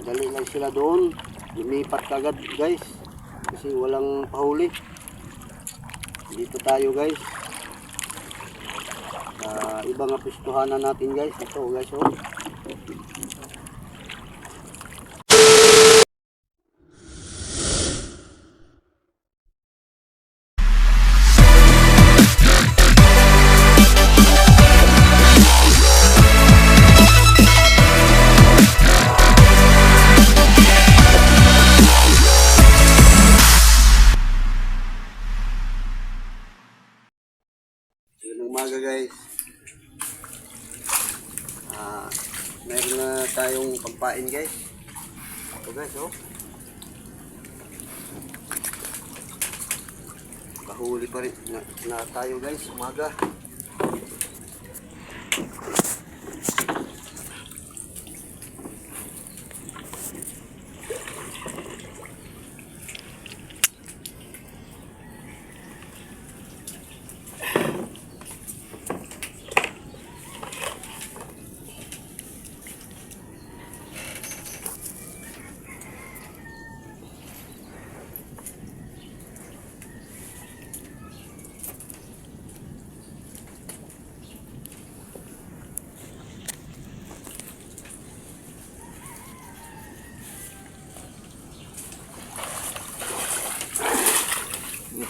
Dali lang sila doon. Lumipat kagad guys. Kasi walang pahuli. Dito tayo guys. Sa ibang apistuhanan natin guys. Ito guys oh. Umaga guys. Ah, meron na tayong pampain guys. Ito guys oh. Kahuli pa rin na, na tayo guys umaga.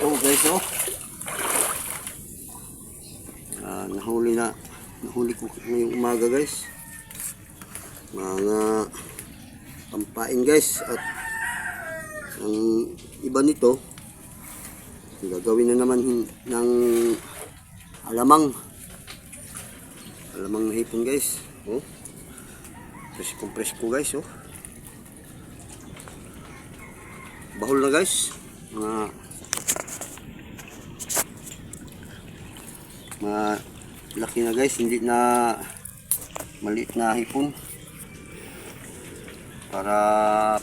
Ito guys oh. Ah, nahuli na. Nahuli ko ngayong umaga guys. Mga pampain guys at ang iba nito gagawin na naman ng alamang alamang na hipon guys oh presko presko guys oh bahol na guys mga malaki na guys. Hindi na maliit na hipon. Para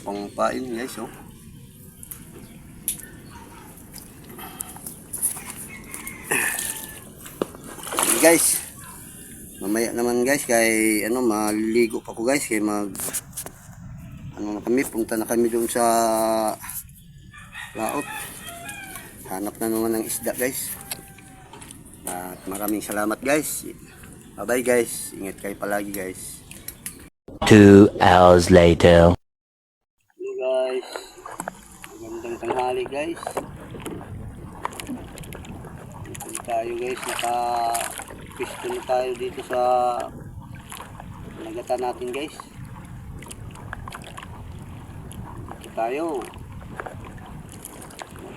pangpain guys oh. Sige, guys. Mamaya naman guys kay ano maliligo pa ko guys kay mag ano na kami punta na kami doon sa laot. Hanap na naman ng isda guys at maraming salamat guys. Bye bye guys. Ingat kayo palagi guys. Two hours later. Hello guys. Magandang tanghali guys. Dito tayo guys. Naka pisto na tayo dito sa nagata natin guys. Dito tayo.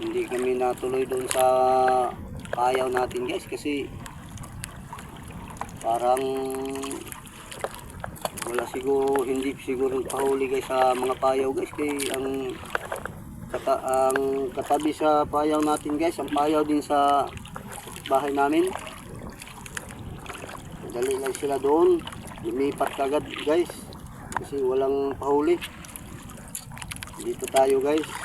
Hindi kami natuloy doon sa payaw natin guys kasi parang wala siguro hindi siguro pahuli guys sa mga payaw guys kay ang kata, ang katabi sa payaw natin guys ang payaw din sa bahay namin. Dali lang sila doon lumipat kagad guys kasi walang pahuli. Dito tayo guys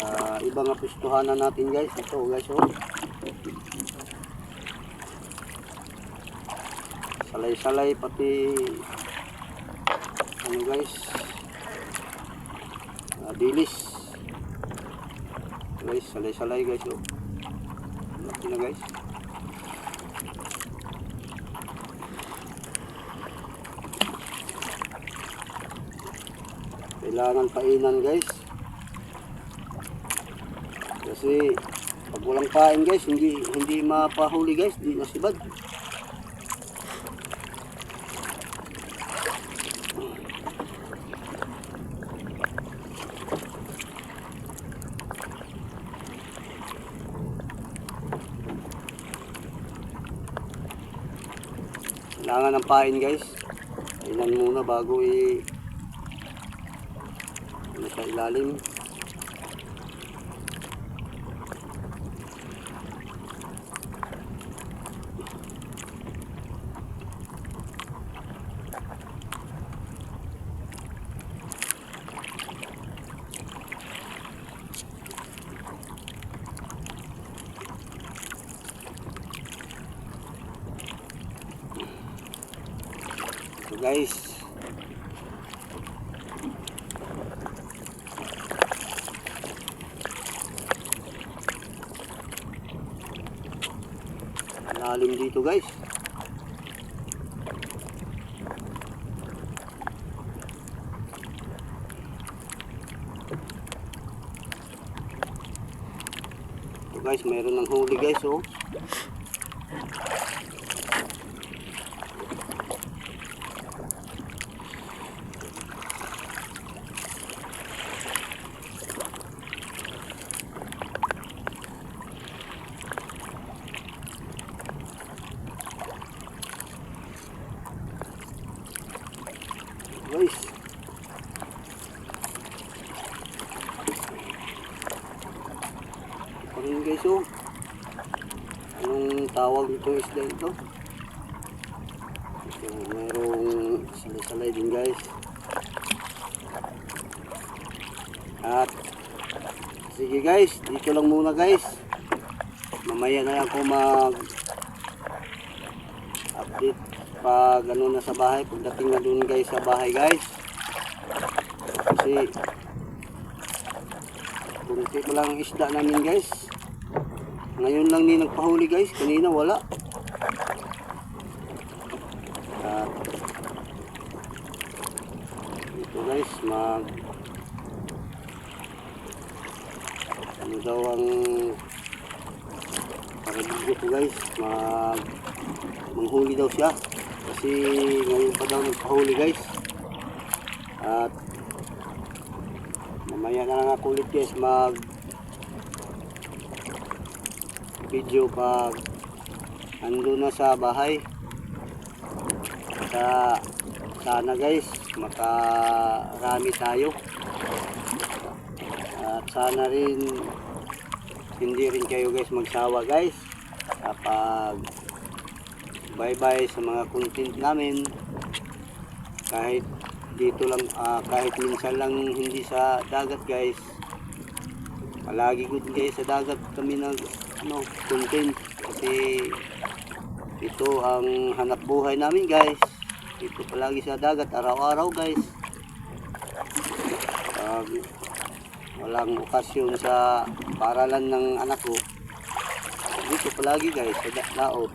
sa ibang apistuhanan natin guys. Ito guys oh. Salay-salay pati ano guys? Uh, bilis guys salay-salay guys oh. Laki na guys. Kailangan painan guys kasi pag walang kain guys hindi hindi mapahuli guys hindi nasibad Kailangan ng pain guys. Kailan muna bago i ano sa ilalim. guys. Lalim dito guys. Ito guys mayroon ng huli guys oh. Nito isda ito? So, merong salay-salay din guys. At sige guys, dito lang muna guys. Mamaya na ako mag update pag ano na sa bahay, pagdating na dun guys sa bahay guys. Kasi kunti pa lang ang isda namin guys. Ngayon lang ni nagpahuli guys, kanina wala. At ito guys, mag ano daw ang parabigyo ko guys, mag manghuli daw siya. Kasi ngayon pa daw nagpahuli guys. At mamaya na lang ako ulit guys. Mag video pag ando na sa bahay. Sa sana guys makarami tayo. At sana rin hindi rin kayo guys magsawa guys. Kapag bye bye sa mga content namin. Kahit dito lang ah, kahit minsan lang hindi sa dagat guys. Palagi good guys sa dagat kami nag ano, content kasi ito ang hanap buhay namin guys. Dito palagi sa dagat araw-araw guys. Pag walang okasyon sa paralan ng anak ko. Dito palagi guys sa laot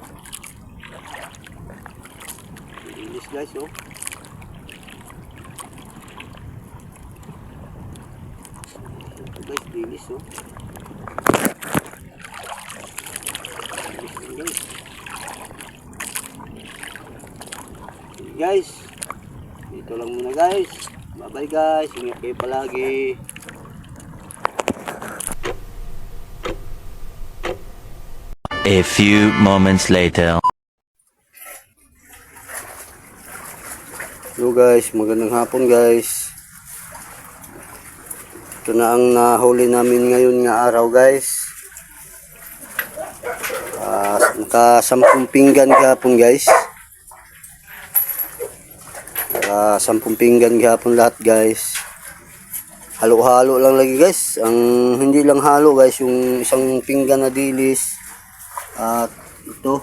English guys oh. Ito guys, bilis oh. Bilis din, guys. Okay, guys, dito lang muna guys. Bye bye guys, ingat kayo palagi. A few moments later. Hello guys, magandang hapon guys. Ito na ang nahuli namin ngayon nga araw guys. Ah, naka sampung pinggan gahapon guys. Naka sampung pinggan gahapon lahat guys. Halo-halo lang lagi guys. Ang hindi lang halo guys, yung isang pinggan na dilis. At ito,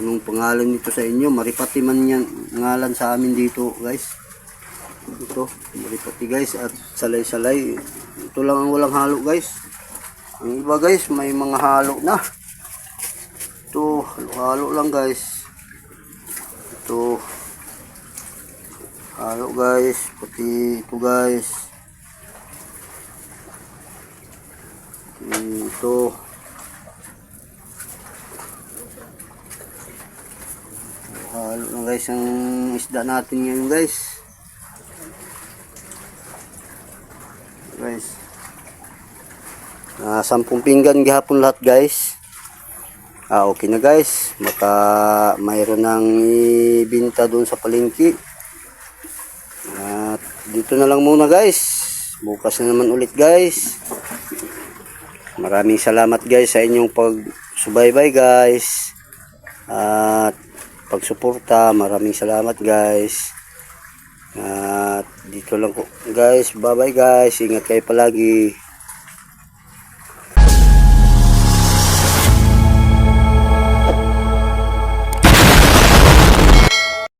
anong pangalan nito sa inyo? Maripati man yan ngalan sa amin dito guys. Ito, maripati guys at salay-salay. Ito lang ang walang halo guys. Ang iba guys, may mga halo na. Ito, halo-halo lang guys. Ito, halo guys. Pati ito guys. Ito, Halo na guys ang isda natin ngayon guys. Guys. Ah, sampung pinggan gihapon lahat guys. Ah, okay na guys. Maka mayroon nang ibinta doon sa palengke. Dito na lang muna guys. Bukas na naman ulit guys. Maraming salamat guys sa inyong pagsubaybay guys. At pagsuporta. Maraming salamat guys. At dito lang po guys. Bye bye guys. Ingat kayo palagi.